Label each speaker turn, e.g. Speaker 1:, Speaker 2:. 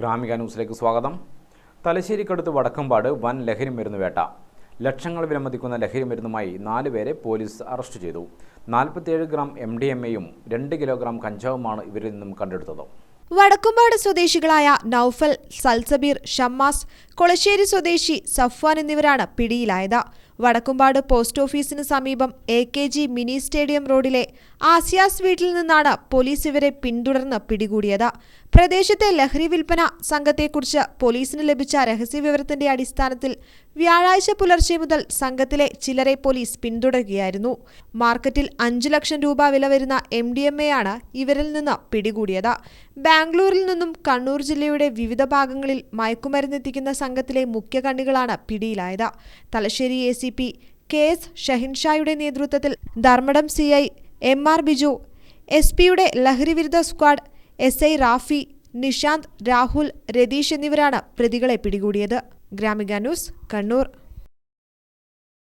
Speaker 1: ഗ്രാമിക ന്യൂസിലേക്ക് സ്വാഗതം. തലശ്ശേരിക്കടുത്ത് വടക്കമ്പാട് വൻ ലഹരി മരുന്ന് വേട്ട. ലക്ഷങ്ങൾ വിലമതിക്കുന്ന ലഹരി മരുന്നുമായി നാല് പേരെ പോലീസ് അറസ്റ്റ് ചെയ്തു. നാൽപ്പത്തിയേഴ് ഗ്രാം എം ഡി എം എയും രണ്ട് കിലോഗ്രാം കഞ്ചാവുമാണ് ഇവരിൽ നിന്നും കണ്ടെടുത്തത്.
Speaker 2: വടക്കുംപാട് സ്വദേശികളായ നൌഫൽ സൽസബീർ ഷമ്മാസ് കൊളശ്ശേരി സ്വദേശി സഫ്വാൻ എന്നിവരാണ് പിടിയിലായത്. വടക്കുംപാട് പോസ്റ്റ് ഓഫീസിന് സമീപം A K G mini stadium റോഡിലെ ആസിയാസ് വീട്ടിൽ നിന്നാണ് പോലീസ് ഇവരെ പിന്തുടർന്ന് പിടികൂടിയത്. പ്രദേശത്തെ ലഹരി വിൽപ്പന സംഘത്തെക്കുറിച്ച് പോലീസിന് ലഭിച്ച രഹസ്യവിവരത്തിന്റെ അടിസ്ഥാനത്തിൽ വ്യാഴാഴ്ച പുലർച്ചെ മുതൽ സംഘത്തിലെ ചിലരെ പോലീസ് പിന്തുടരുകയായിരുന്നു. മാർക്കറ്റിൽ അഞ്ചു ലക്ഷം രൂപ വില വരുന്ന എം ഡി എം എ ആണ് ഇവരിൽ നിന്ന് പിടികൂടിയത്. ബാംഗ്ലൂരിൽ നിന്നും കണ്ണൂർ ജില്ലയുടെ വിവിധ ഭാഗങ്ങളിൽ മയക്കുമരുന്നെത്തിക്കുന്ന സംഘത്തിലെ മുഖ്യ കണ്ണികളാണ് പിടിയിലായത്. Thalassery A C P K S ഷഹിൻഷായുടെ നേതൃത്വത്തിൽ Dharmadam C I M R Biju S പിയുടെ ലഹരിവിരുദ്ധ squad S I Rafi Nishanth Rahul Ratheesh എന്നിവരാണ് പ്രതികളെ പിടികൂടിയത്. ഗ്രാമിക ന്യൂസ് കണ്ണൂർ.